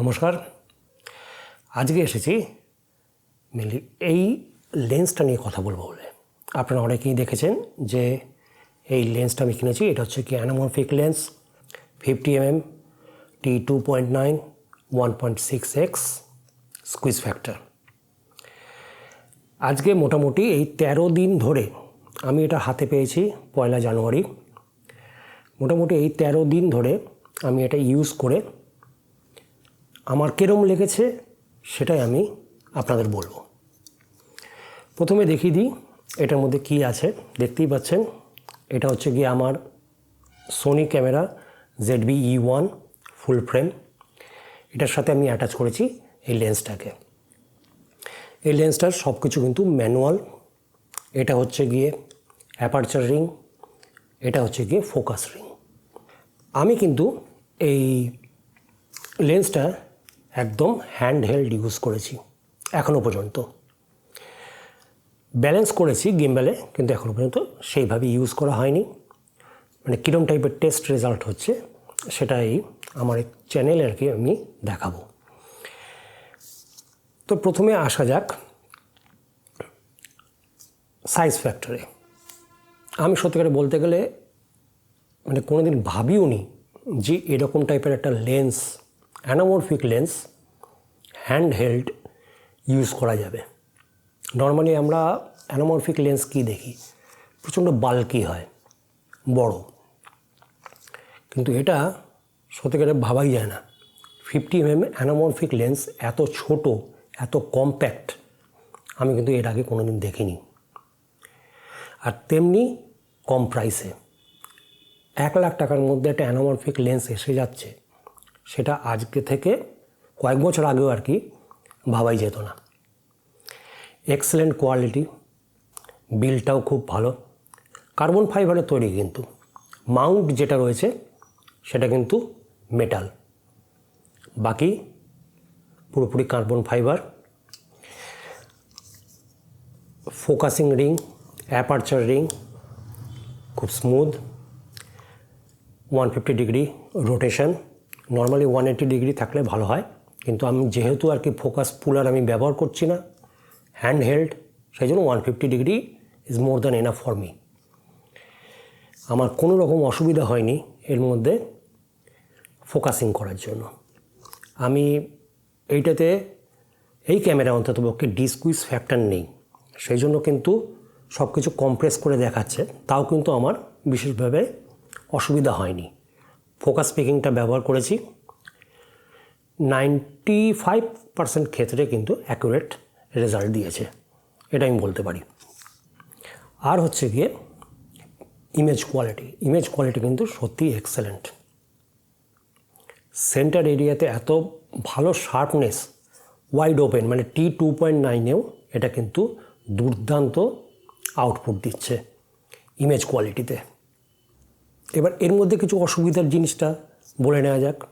নমস্কার। আজকে এসেছি মেনলি এই লেন্সটা নিয়ে কথা বলব বলে। আপনারা অনেকেই দেখেছেন যে এই লেন্সটা আমি কিনেছি, এটা হচ্ছে কি anamorphic lens fifty M M T two point nine one point six X squeeze factor আজকে মোটামুটি এই তেরো দিন ধরে আমি এটা হাতে পেয়েছি পয়লা জানুয়ারি। মোটামুটি এই তেরো দিন ধরে আমি এটা ইউজ করে আমার কেরম লেগেছে সেটাই আমি আপনাদের বলব। প্রথমে দেখিয়ে দিই এটার মধ্যে কি আছে। দেখতেই পাচ্ছেন, এটা হচ্ছে গিয়ে আমার Sony camera Z B E one full frame এটার সাথে আমি অ্যাটাচ করেছি এই লেন্সটাকে এই লেন্সটার সব কিছু কিন্তু ম্যানুয়াল এটা হচ্ছে গিয়ে অ্যাপারচার রিং এটা হচ্ছে গিয়ে ফোকাস রিং আমি কিন্তু এই লেন্সটা একদম হ্যান্ড হেল্ড ইউজ করেছি এখনও পর্যন্ত। ব্যালেন্স করেছি গেমবেলে কিন্তু এখনও পর্যন্ত সেইভাবে ইউজ করা হয়নি। মানে কীরকম টাইপের টেস্ট রেজাল্ট হচ্ছে, সেটাই আমার চ্যানেলে আর কি আমি দেখাবো। তো প্রথমে আসা যাক সাইজ ফ্যাক্টরে আমি সত্যিকারে বলতে গেলে মানে কোনো দিন ভাবিও নি যে এরকম টাইপের একটা lens anamorphic lens hand held use করা যাবে। নর্মালি আমরা অ্যানামরফিক লেন্স কি দেখি? প্রচণ্ড বাল্কি হয়, বড়। কিন্তু এটা সত্যিকারে ভাবাই যায় না। ফিফটি এম অ্যানামরফিক লেন্স এত ছোট, এত কম্প্যাক্ট, আমি কিন্তু এর আগে কোনো দিন দেখিনি। আর তেমনি কম প্রাইসে। এক লাখ টাকার মধ্যে একটা অ্যানামরফিক লেন্স এসে যাচ্ছে। সেটা আজকে থেকে কয়েক বছর আগেও আর কি ভাবাই যেত না। এক্সেলেন্ট কোয়ালিটি বিলটাও খুব ভালো কার্বন ফাইবারের তৈরি কিন্তু। মাউন্ট যেটা রয়েছে, সেটা কিন্তু মেটাল বাকি পুরোপুরি carbon fibre focusing ring aperture ring খুব smooth one fifty degree rotation normally one eighty degree থাকলে ভালো হয়, কিন্তু আমি যেহেতু আর কি ফোকাস পুলার আমি ব্যবহার করছি না হ্যান্ড হেল্ড সেই জন্য one fifty degree is more than enough for me আমার কোনো রকম অসুবিধা হয়নি এর মধ্যে ফোকাসিং করার জন্য। আমি এইটাতে, এই ক্যামেরা অন্ততপক্ষে ডিসকুইজ ফ্যাক্টর নেই সেই জন্য কিন্তু সব কিছু কম্প্রেস করে দেখাচ্ছে, তাও কিন্তু আমার বিশেষভাবে অসুবিধা হয়নি। ফোকাস পিকিংটা ব্যবহার করেছি। নাইনটি ফাইভ পার্সেন্ট ক্ষেত্রে কিন্তু অ্যাকুরেট রেজাল্ট দিয়েছে। এটা আমি বলতে পারি। আর হচ্ছে গিয়ে ইমেজ কোয়ালিটি ইমেজ কোয়ালিটি কিন্তু সত্যিই এক্সেলেন্ট সেন্টার এরিয়াতে এত ভালো শার্পনেস ওয়াইড ওপেন মানে টি টু পয়েন্ট নাইনেও এটা কিন্তু দুর্দান্ত আউটপুট দিচ্ছে ইমেজ কোয়ালিটিতে এবার এর মধ্যে কিছু অসুবিধার জিনিসটা বলে নেওয়া যাক।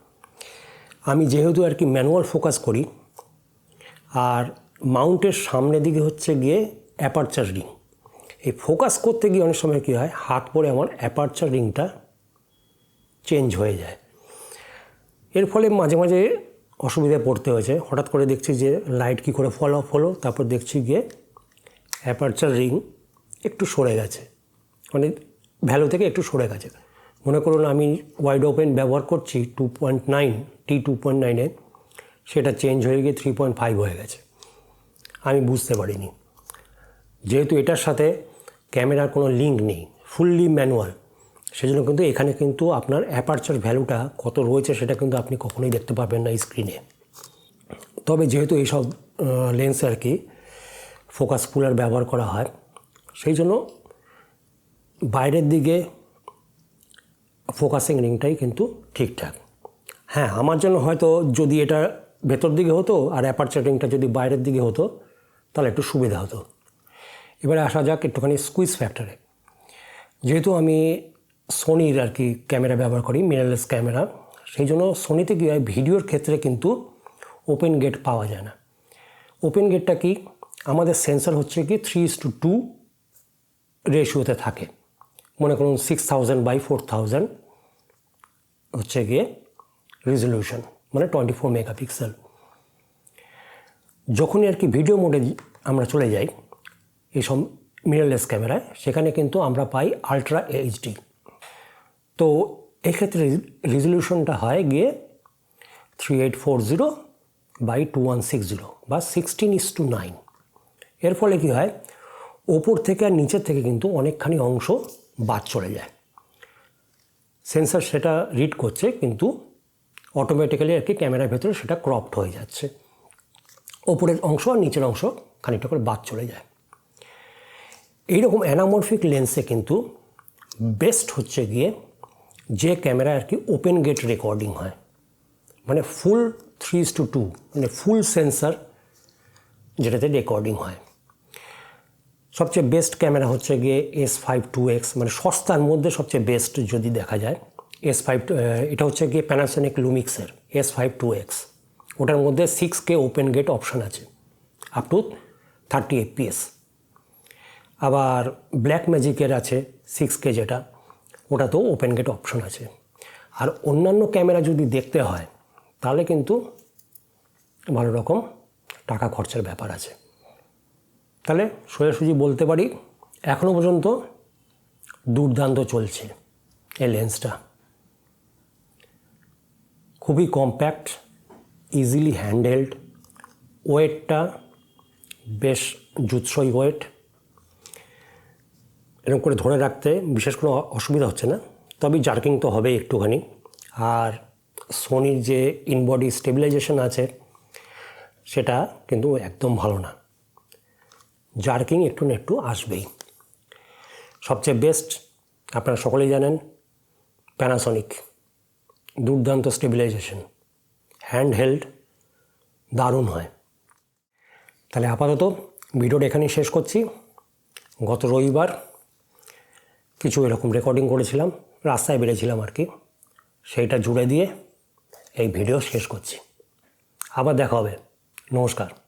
আমি যেহেতু আর কি ম্যানুয়াল ফোকাস করি, আর মাউন্টের সামনের দিকে হচ্ছে গিয়ে অ্যাপারচার রিং। এই ফোকাস করতে গিয়ে অনেক সময় কী হয়, হাত পরে আমার অ্যাপারচার রিংটা চেঞ্জ হয়ে যায়। এর ফলে মাঝে মাঝে অসুবিধায় পড়তে হয়েছে। হঠাৎ করে দেখছি যে লাইট কী করে ফল অফ হলো, তারপর দেখছি গিয়ে অ্যাপারচার রিং একটু সরে গেছে। মানে ভ্যালু থেকে একটু সরে গেছে। মনে করুন আমি ওয়াইড ওপেন ব্যবহার করছি two point nine T two point নাইনে সেটা চেঞ্জ হয়ে গিয়ে থ্রি পয়েন্ট ফাইভ হয়ে গেছে। আমি বুঝতে পারিনি। যেহেতু এটার সাথে ক্যামেরার কোনো লিঙ্ক নেই ফুললি ম্যানুয়াল সেজন্য কিন্তু এখানে কিন্তু আপনার অ্যাপারচার ভ্যালুটা কত রয়েছে সেটা কিন্তু আপনি কখনোই দেখতে পাবেন না স্ক্রিনে তবে যেহেতু এইসব লেন্স আর কি ফোকাস পুলার ব্যবহার করা হয়, সেই জন্য বাইরের দিকে ফোকাসিং রিংটাই কিন্তু ঠিকঠাক। হ্যাঁ আমার জন্য হয়তো যদি এটা ভেতর দিকে হতো আর অ্যাপারচার রিংটা যদি বাইরের দিকে হতো, তাহলে একটু সুবিধা হতো। এবারে আসা যাক একটুখানি স্কুইজ ফ্যাক্টরে যেহেতু আমি সোনির আর কি ক্যামেরা ব্যবহার করি মিরারলেস ক্যামেরা, সেই জন্য সোনিতে কী হয় ভিডিওর ক্ষেত্রে কিন্তু ওপেন গেট পাওয়া যায় না। ওপেন গেটটা কি? আমাদের সেন্সর হচ্ছে কি থ্রি ইস টু টু রেশিওতে থাকে। মনে করুন six thousand by four thousand হচ্ছে গিয়ে রেজলিউশন মানে টোয়েন্টি ফোর মেগাপিক্সেল যখনই আর কি ভিডিও মোডে আমরা চলে যাই এইসব মিররলেস ক্যামেরায় সেখানে কিন্তু আমরা পাই আলট্রা এইচডি তো এক্ষেত্রে রেজলিউশনটা হয় গিয়ে three eight four zero by two one six zero বা সিক্সটিন ইস টু নাইন এর ফলে কী হয়, ওপর থেকে আর নিচের থেকে কিন্তু অনেকখানি অংশ বাদ চলে যায়। সেন্সার সেটা রিড করছে, কিন্তু অটোমেটিক্যালি আর কি ক্যামেরার ভেতরে সেটা ক্রপড হয়ে যাচ্ছে। ওপরের অংশ আর নিচের অংশ খানিকটা করে বাদ চলে যায়। এইরকম অ্যানামরফিক লেন্সে কিন্তু বেস্ট হচ্ছে গিয়ে যে ক্যামেরা আর কি ওপেন গেট রেকর্ডিং হয়। মানে ফুল থ্রি টু টু মানে ফুল সেন্সার যেটাতে রেকর্ডিং হয়। সবচেয়ে বেস্ট ক্যামেরা হচ্ছে গিয়ে এস ফাইভ টু এক্স মানে সস্তার মধ্যে সবচেয়ে বেস্ট যদি দেখা যায় এস ফাইভ এটা হচ্ছে গিয়ে প্যানাসনিক লুমিক্সের এস ফাইভ টু এক্স ওটার মধ্যে six K open gate option আছে আপ টু থার্টি এফপিএস আবার ব্ল্যাক ম্যাজিকের আছে সিক্স কে যেটা, ওটাতেও ওপেন গেট অপশন আছে। আর অন্যান্য ক্যামেরা যদি দেখতে হয়, তাহলে কিন্তু ভালো রকম টাকা খরচার ব্যাপার আছে। তাহলে সোজাসুজি বলতে পারি এখনও পর্যন্ত দুর্দান্ত চলছে এই লেন্সটা খুবই কম্প্যাক্ট ইজিলি হ্যান্ডেলড ওয়েটটা বেশ জুৎসই ওয়েট। এরকম করে ধরে রাখতে বিশেষ কোনো অসুবিধা হচ্ছে না, তবে জার্কিং তো হবেই একটুখানি। আর সোনির যে ইনবডি স্টেবিলাইজেশন আছে, সেটা কিন্তু একদম ভালো না। জার্কিং একটু না একটু আসবেই। সবচেয়ে বেস্ট আপনারা সকলেই জানেন প্যানাসনিক দুর্দান্ত স্টেবিলাইজেশন হ্যান্ড হেল্ড দারুণ হয়। তাহলে আপাতত ভিডিওটা এখানেই শেষ করছি। গত রবিবার কিছু এরকম রেকর্ডিং করেছিলাম, রাস্তায় বেরিয়েছিলাম আর কি। সেইটা জুড়ে দিয়ে এই ভিডিও শেষ করছি। আবার দেখা হবে। নমস্কার।